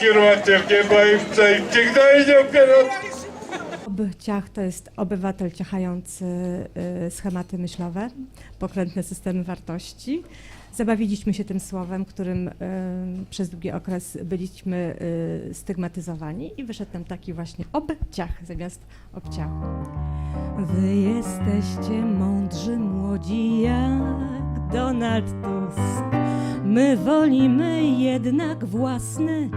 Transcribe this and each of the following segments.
kierować chyba i w tej ciągnęli dopiero. Ciach to jest obywatel ciachający y, schematy myślowe, pokrętne systemy wartości. Zabawiliśmy się tym słowem, którym y, przez długi okres byliśmy y, stygmatyzowani i wyszedł nam taki właśnie obciach zamiast obciachu. Wy jesteście mądrzy młodzi jak Donald Tusk. My wolimy jednak własny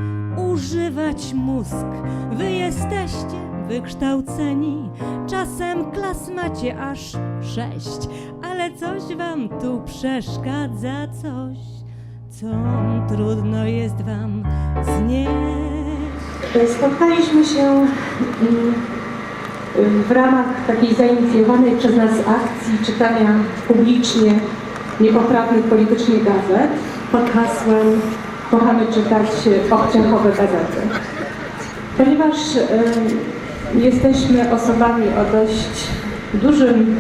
używać mózg. Wy jesteście wykształceni, czasem klas macie aż sześć, ale coś wam tu przeszkadza, coś, co trudno jest wam znieść. Spotkaliśmy się mm, w ramach takiej zainicjowanej przez nas akcji czytania publicznie niepoprawnych politycznie gazet pod hasłem Kochamy czytać obciachowe gazety. Ponieważ y, jesteśmy osobami o dość dużym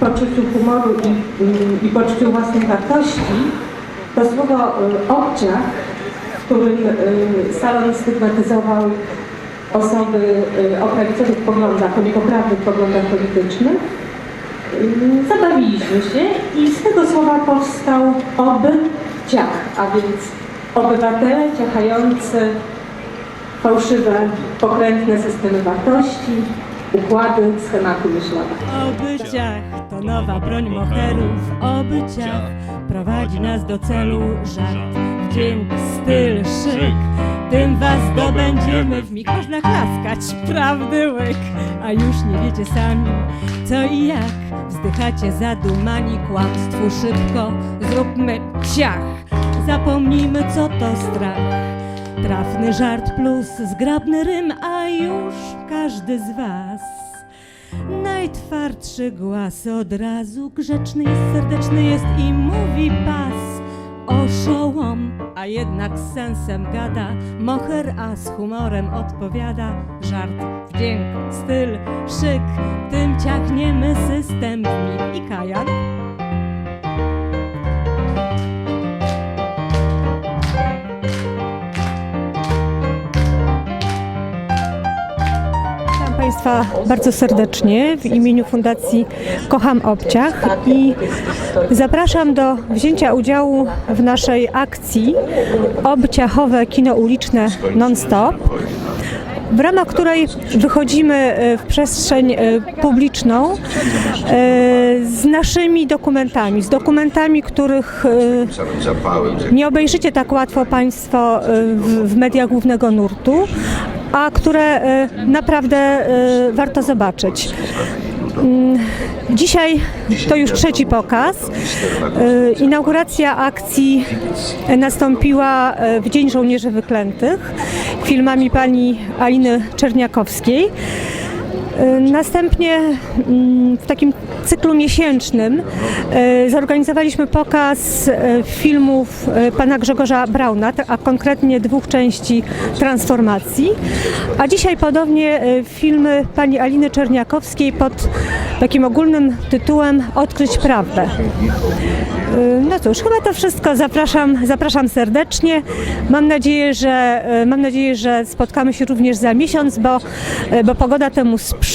poczuciu humoru i, y, i poczuciu własnej wartości, to słowo y, obciach, którym y, salon stygmatyzował osoby y, o prawicowych poglądach, o niepoprawnych poglądach politycznych, y, zabawiliśmy się i z tego słowa powstał obciach, a więc obywatele ciachający fałszywe, pokrętne systemy wartości, układy, schematy myślowe. Obyciach to nowa broń moherów, obyciach prowadzi nas do celu żart, wdzięk, styl, szyk. Tym was zdobędziemy, w mig można klaskać, prawdy łyk, a już nie wiecie sami, co i jak. Wzdychacie zadumani kłamstwu szybko, zróbmy ciach, zapomnijmy co to strach. Trafny żart plus zgrabny rym, a już każdy z was. Najtwardszy głaz od razu grzeczny jest, serdeczny jest i mówi pas Oszołom, a jednak z sensem gada. Moher, a z humorem odpowiada. Żart, wdzięk, styl, szyk. Tym ciachniemy system. I kajan Państwa bardzo serdecznie w imieniu Fundacji Kocham Obciach i zapraszam do wzięcia udziału w naszej akcji Obciachowe Kino Uliczne Non-Stop w ramach której wychodzimy e, w przestrzeń e, publiczną e, z naszymi dokumentami, z dokumentami, których nie obejrzycie tak łatwo Państwo w mediach głównego nurtu, a które e, naprawdę e, warto zobaczyć. Mm, Dzisiaj to już trzeci pokaz. E, Inauguracja akcji nastąpiła w Dzień Żołnierzy Wyklętych filmami pani Aliny Czerniakowskiej. E, Następnie mm, w takim cyklu miesięcznym e, zorganizowaliśmy pokaz e, filmów pana Grzegorza Brauna, a konkretnie dwóch części Transformacji. A dzisiaj podobnie filmy pani Aliny Czerniakowskiej pod takim ogólnym tytułem Odkryć prawdę. No cóż, chyba to wszystko. Zapraszam, zapraszam serdecznie. Mam nadzieję, że, mam nadzieję, że spotkamy się również za miesiąc, bo, bo pogoda temu sprzyja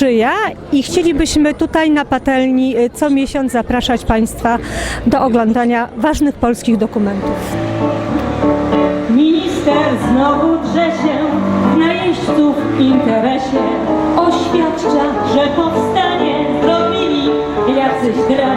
i chcielibyśmy tutaj na patelni e, co miesiąc zapraszać Państwa do oglądania ważnych polskich dokumentów. Minister znowu drze się w interesie. Oświadcza, że powstanie zrobili jacyś dranie.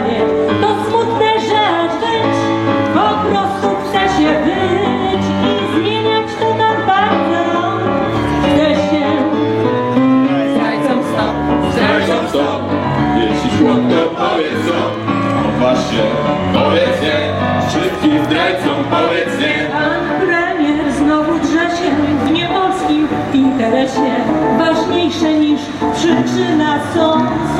是是那松？